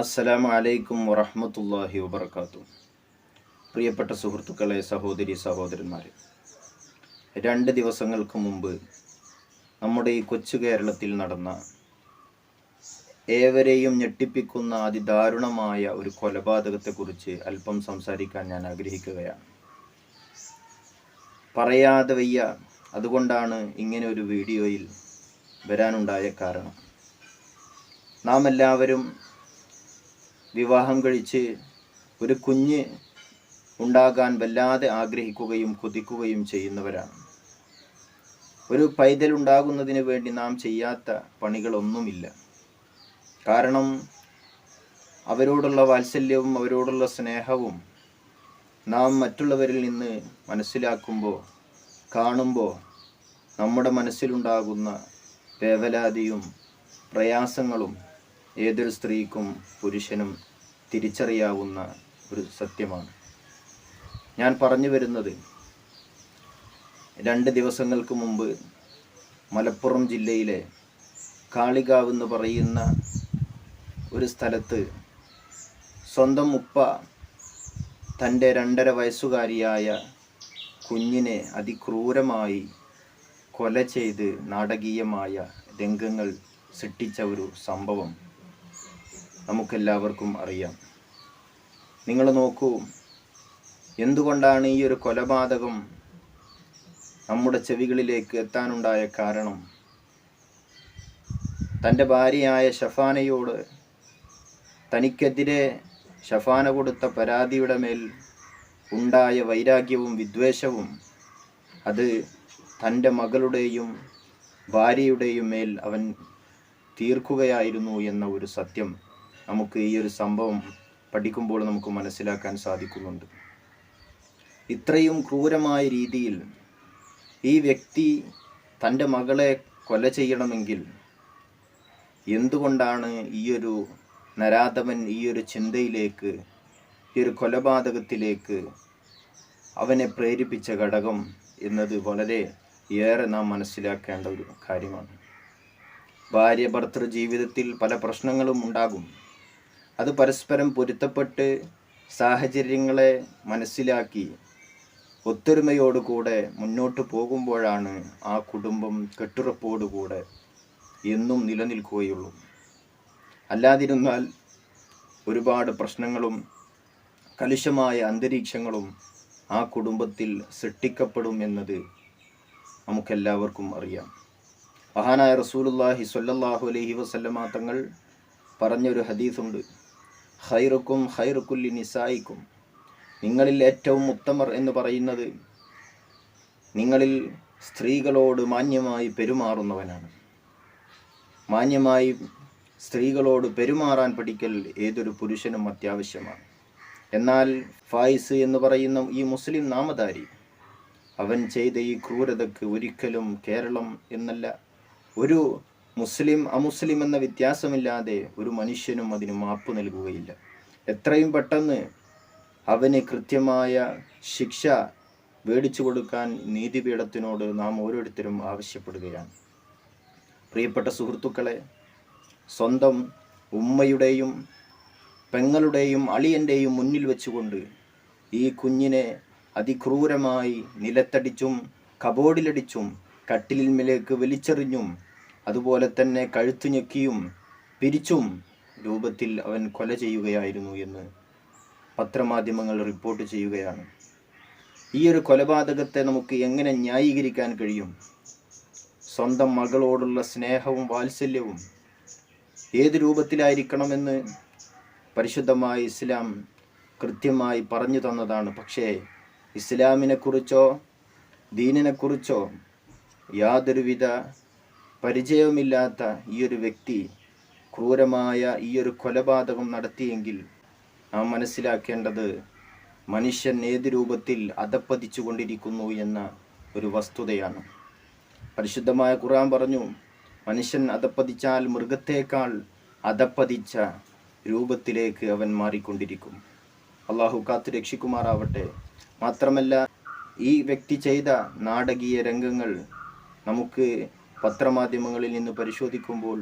അസ്സലാമു അലൈക്കും വറഹമത്തല്ലാഹി വബർക്കാത്തു പ്രിയപ്പെട്ട സുഹൃത്തുക്കളെ സഹോദരി സഹോദരന്മാരെ രണ്ട് ദിവസങ്ങൾക്ക് മുമ്പ് നമ്മുടെ ഈ കൊച്ചു കേരളത്തിൽ നടന്ന ഏവരെയും ഞെട്ടിപ്പിക്കുന്ന അതിദാരുണമായ ഒരു കൊലപാതകത്തെക്കുറിച്ച് അല്പം സംസാരിക്കാൻ ഞാൻ ആഗ്രഹിക്കുകയാണ്. പറയാതെ വയ്യ അതുകൊണ്ടാണ് ഇങ്ങനെ ഒരു വീഡിയോയിൽ വരാനുണ്ടായ കാരണം. നാം എല്ലാവരും വിവാഹം കഴിച്ച് ഒരു കുഞ്ഞ് ഉണ്ടാകാൻ വല്ലാതെ ആഗ്രഹിക്കുകയും കൊതിക്കുകയും ചെയ്യുന്നവരാണ്. ഒരു പൈതൽ ഉണ്ടാകുന്നതിന് വേണ്ടി നാം ചെയ്യാത്ത പണികളൊന്നുമില്ല. കാരണം അവരോടുള്ള വാത്സല്യവും അവരോടുള്ള സ്നേഹവും നാം മറ്റുള്ളവരിൽ നിന്ന് മനസ്സിലാക്കുമ്പോൾ കാണുമ്പോൾ നമ്മുടെ മനസ്സിലുണ്ടാകുന്ന വേവലാതിയും പ്രയാസങ്ങളും ഏതൊരു സ്ത്രീക്കും പുരുഷനും തിരിച്ചറിയാവുന്ന ഒരു സത്യമാണ്. ഞാൻ പറഞ്ഞു വരുന്നത് രണ്ട് ദിവസങ്ങൾക്ക് മുമ്പ് മലപ്പുറം ജില്ലയിലെ കാളികാവ് എന്ന് പറയുന്ന ഒരു സ്ഥലത്ത് സ്വന്തം ഉപ്പ തന്റെ രണ്ടര വയസ്സുകാരിയായ കുഞ്ഞിനെ അതിക്രൂരമായി കൊല ചെയ്ത് നാടകീയമായ രംഗങ്ങൾ സൃഷ്ടിച്ച ഒരു സംഭവം. നമുക്കെല്ലാവർക്കും അറിയാം. നിങ്ങൾ നോക്കൂ എന്തുകൊണ്ടാണ് ഈ ഒരു കൊലപാതകം നമ്മുടെ ചെവികളിലേക്ക് എത്താനുണ്ടായ കാരണം? തന്റെ ഭാര്യയായ ഷഫാനയോട് തനിക്കെതിരെ ഷഫാന കൊടുത്ത പരാതിയുടെ മേൽ ഉണ്ടായ വൈരാഗ്യവും വിദ്വേഷവും അത് തന്റെ മകളുടെയും ഭാര്യയുടെയും മേൽ അവൻ തീർക്കുകയായിരുന്നു എന്ന ഒരു സത്യം. നമുക്ക് ഈ ഒരു സംഭവം പഠിക്കുമ്പോൾ നമുക്ക് മനസ്സിലാക്കാൻ സാധിക്കുന്നുണ്ട്. ഇത്രയും ക്രൂരമായ രീതിയിൽ ഈ വ്യക്തി തന്റെ മകളെ കൊല ചെയ്യണമെങ്കിൽ എന്തുകൊണ്ടാണ് ഈയൊരു ഒരു നരാധവൻ ഈ ഒരു ചിന്തയിലേക്ക് ഈ ഒരു കൊലപാതകത്തിലേക്ക് അവനെ പ്രേരിപ്പിച്ച ഘടകം എന്നത് വളരെ ഏറെ നാം മനസ്സിലാക്കേണ്ട ഒരു കാര്യമാണ്. ഭാര്യ ഭർത്തൃ ജീവിതത്തിൽ പല പ്രശ്നങ്ങളും ഉണ്ടാകും. അത് പരസ്പരം പൊരുത്തപ്പെട്ട് സാഹചര്യങ്ങളെ മനസ്സിലാക്കി ഒത്തൊരുമയോടുകൂടെ മുന്നോട്ട് പോകുമ്പോഴാണ് ആ കുടുംബം കെട്ടുറപ്പോടുകൂടെ എന്നും നിലനിൽക്കുകയുള്ളൂ. അല്ലാതിരുന്നാൽ ഒരുപാട് പ്രശ്നങ്ങളും കലുഷമായ അന്തരീക്ഷങ്ങളും ആ കുടുംബത്തിൽ സൃഷ്ടിക്കപ്പെടും എന്നത് നമുക്കെല്ലാവർക്കും അറിയാം. മഹാനായ റസൂലുല്ലാഹി സ്വല്ലല്ലാഹു അലൈഹി വസല്ലമ തങ്ങൾ പറഞ്ഞൊരു ഹദീസുണ്ട്. ഖൈറുക്കും ഹൈറുക്കുല്ലി നിസായിക്കും. നിങ്ങളിൽ ഏറ്റവും ഉത്തമർ എന്ന് പറയുന്നത് നിങ്ങളിൽ സ്ത്രീകളോട് മാന്യമായി പെരുമാറുന്നവനാണ്. മാന്യമായി സ്ത്രീകളോട് പെരുമാറാൻ പഠിക്കൽ ഏതൊരു പുരുഷനും അത്യാവശ്യമാണ്. എന്നാൽ ഫായിസ് എന്ന് പറയുന്ന ഈ മുസ്ലിം നാമധാരി അവൻ ചെയ്ത ഈ ക്രൂരതയ്ക്ക് ഒരിക്കലും കേരളം എന്നല്ല ഒരു മുസ്ലിം അമുസ്ലിം എന്ന വ്യത്യാസമില്ലാതെ ഒരു മനുഷ്യനും അതിന് മാപ്പ് നൽകുകയില്ല. എത്രയും പെട്ടെന്ന് അവന് കൃത്യമായ ശിക്ഷ മേടിച്ചു കൊടുക്കാൻ നീതിപീഠത്തിനോട് നാം ഓരോരുത്തരും ആവശ്യപ്പെടുകയാണ്. പ്രിയപ്പെട്ട സുഹൃത്തുക്കളെ സ്വന്തം ഉമ്മയുടെയും പെങ്ങളുടെയും അളിയന്റെയും മുന്നിൽ വെച്ചുകൊണ്ട് ഈ കുഞ്ഞിനെ അതിക്രൂരമായി നിലത്തടിച്ചും കബോർഡിലടിച്ചും കട്ടിലിന്മേലേക്ക് വലിച്ചെറിഞ്ഞും അതുപോലെ തന്നെ കഴുത്തു ഞെക്കിയും പിരിച്ചും രൂപത്തിൽ അവൻ കൊല ചെയ്യുകയായിരുന്നു എന്ന് പത്രമാധ്യമങ്ങൾ റിപ്പോർട്ട് ചെയ്യുകയാണ്. ഈ ഒരു കൊലപാതകത്തെ നമുക്ക് എങ്ങനെ ന്യായീകരിക്കാൻ കഴിയും? സ്വന്തം മകളോടുള്ള സ്നേഹവും വാത്സല്യവും ഏത് രൂപത്തിലായിരിക്കണമെന്ന് പരിശുദ്ധമായ ഇസ്ലാം കൃത്യമായി പറഞ്ഞു തന്നതാണ്. പക്ഷേ ഇസ്ലാമിനെക്കുറിച്ചോ ദീനിനെക്കുറിച്ചോ യാതൊരുവിധ പരിചയവുമില്ലാത്ത ഈ ഒരു വ്യക്തി ക്രൂരമായ ഈ ഒരു കൊലപാതകം നടത്തിയെങ്കിൽ നാം മനസ്സിലാക്കേണ്ടത് മനുഷ്യൻ ഏത് രൂപത്തിൽ അധപ്പതിച്ചു കൊണ്ടിരിക്കുന്നു എന്ന ഒരു വസ്തുതയാണ്. പരിശുദ്ധമായ ഖുറാൻ പറഞ്ഞു മനുഷ്യൻ അധപ്പതിച്ചാൽ മൃഗത്തേക്കാൾ അധപ്പതിച്ച രൂപത്തിലേക്ക് അവൻ മാറിക്കൊണ്ടിരിക്കും. അള്ളാഹു കാത്തു രക്ഷിക്കുമാറാവട്ടെ. മാത്രമല്ല ഈ വ്യക്തി ചെയ്ത നാടകീയ രംഗങ്ങൾ നമുക്ക് പത്രമാധ്യമങ്ങളിൽ നിന്ന് പരിശോധിക്കുമ്പോൾ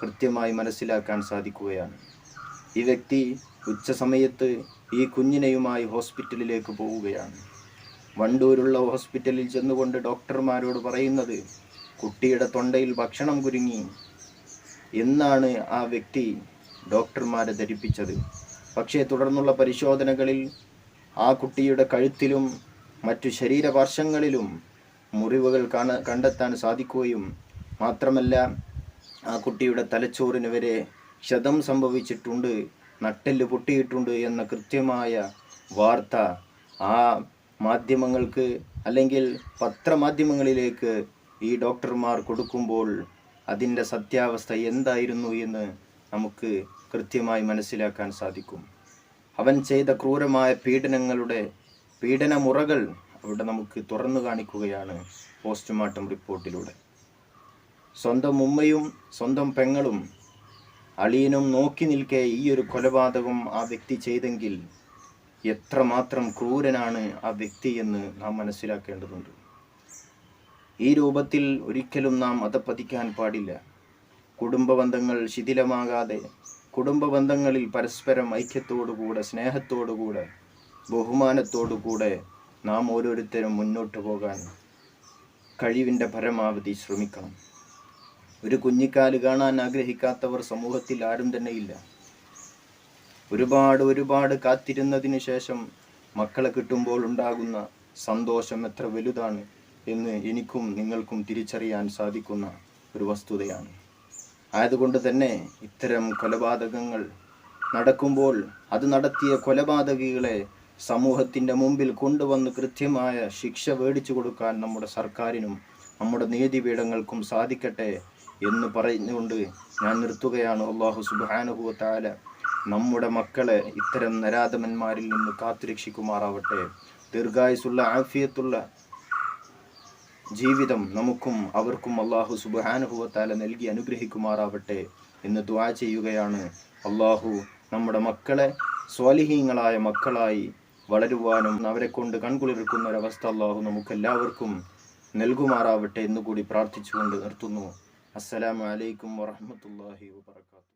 കൃത്യമായി മനസ്സിലാക്കാൻ സാധിക്കുകയാണ്. ഈ വ്യക്തി ഉച്ച സമയത്ത് ഈ കുഞ്ഞിനെയുമായി ഹോസ്പിറ്റലിലേക്ക് പോവുകയാണ്. വണ്ടൂരുള്ള ഹോസ്പിറ്റലിൽ ചെന്നുകൊണ്ട് ഡോക്ടർമാരോട് പറയുന്നത് കുട്ടിയുടെ തൊണ്ടയിൽ ഭക്ഷണം കുരുങ്ങി. എന്നാണ് ആ വ്യക്തി ഡോക്ടർമാരെ ധരിപ്പിച്ചത്. പക്ഷേ തുടർന്നുള്ള പരിശോധനകളിൽ ആ കുട്ടിയുടെ കഴുത്തിലും മറ്റു ശരീരപാർശ്വങ്ങളിലും മുറിവുകൾ കാണ കണ്ടെത്താൻ സാധിക്കുകയും മാത്രമല്ല ആ കുട്ടിയുടെ തലച്ചോറിന് വരെ ക്ഷതം സംഭവിച്ചിട്ടുണ്ട് നട്ടെല്ല് പൊട്ടിയിട്ടുണ്ട് എന്ന കൃത്യമായ വാർത്ത ആ മാധ്യമങ്ങൾക്ക് അല്ലെങ്കിൽ പത്രമാധ്യമങ്ങളിലേക്ക് ഈ ഡോക്ടർമാർ കൊടുക്കുമ്പോൾ അതിന്റെ സത്യാവസ്ഥ എന്തായിരുന്നു എന്ന് നമുക്ക് കൃത്യമായി മനസ്സിലാക്കാൻ സാധിക്കും. അവൻ ചെയ്ത ക്രൂരമായ പീഡനങ്ങളുടെ പീഡനമുറകൾ അവിടെ നമുക്ക് തുറന്നു കാണിക്കുകയാണ് പോസ്റ്റ്മോർട്ടം റിപ്പോർട്ടിലൂടെ. സ്വന്തം ഉമ്മയും സ്വന്തം പെങ്ങളും അളിയനും നോക്കി നിൽക്കെ ഈ ഒരു കൊലപാതകം ആ വ്യക്തി ചെയ്തെങ്കിൽ എത്രമാത്രം ക്രൂരനാണ് ആ വ്യക്തി എന്ന് നാം മനസ്സിലാക്കേണ്ടതുണ്ട്. ഈ രൂപത്തിൽ ഒരിക്കലും നാം അധപ്പതിക്കാൻ പാടില്ല. കുടുംബ ബന്ധങ്ങൾ ശിഥിലമാകാതെ കുടുംബ ബന്ധങ്ങളിൽ പരസ്പരം ഐക്യത്തോടുകൂടെ സ്നേഹത്തോടുകൂടെ ബഹുമാനത്തോടുകൂടെ നാം ഓരോരുത്തരും മുന്നോട്ട് പോകാൻ കഴിവിന്റെ പരമാവധി ശ്രമിക്കണം. ഒരു കുഞ്ഞിക്കാൽ കാണാൻ ആഗ്രഹിക്കാത്തവർ സമൂഹത്തിൽ ആരും തന്നെ ഇല്ല. ഒരുപാട് ഒരുപാട് കാത്തിരുന്നതിന് ശേഷം മക്കളെ കിട്ടുമ്പോൾ ഉണ്ടാകുന്ന സന്തോഷം എത്ര വലുതാണ് എന്ന് എനിക്കും നിങ്ങൾക്കും തിരിച്ചറിയാൻ സാധിക്കുന്ന ഒരു വസ്തുതയാണ്. ആയതുകൊണ്ട് തന്നെ ഇത്തരം കൊലപാതകങ്ങൾ നടക്കുമ്പോൾ അത് നടത്തിയ കൊലപാതകികളെ സമൂഹത്തിന്റെ മുമ്പിൽ കൊണ്ടുവന്ന് കൃത്യമായ ശിക്ഷ മേടിച്ചു കൊടുക്കാൻ നമ്മുടെ സർക്കാരിനും നമ്മുടെ നീതിപീഠങ്ങൾക്കും സാധിക്കട്ടെ എന്ന് പറഞ്ഞുകൊണ്ട് ഞാൻ നിർത്തുകയാണ്. അള്ളാഹു സുബാനുഭവത്താല താല നമ്മുടെ മക്കളെ ഇത്തരം നരാധമന്മാരിൽ നിന്ന് കാത്തുരക്ഷിക്കുമാറാവട്ടെ. ദീർഘായുസുള്ള ആഫിയത്തുള്ള ജീവിതം നമുക്കും അവർക്കും അള്ളാഹു സുബാനുഭവത്താല നൽകി അനുഗ്രഹിക്കുമാറാവട്ടെ എന്ന് ദ്വാ ചെയ്യുകയാണ്. അള്ളാഹു നമ്മുടെ മക്കളെ സ്വാലിഹീങ്ങളായ മക്കളായി വളരുവാനും അവരെ കൊണ്ട് കൺകുളിർക്കുന്ന ഒരവസ്ഥ അള്ളാഹു നമുക്കെല്ലാവർക്കും നൽകുമാറാവട്ടെ എന്നുകൂടി പ്രാർത്ഥിച്ചുകൊണ്ട് നിർത്തുന്നു. അസ്സലാമലൈക്കും വറഹ്മത്തുള്ളാഹി വബറകാതുഹു.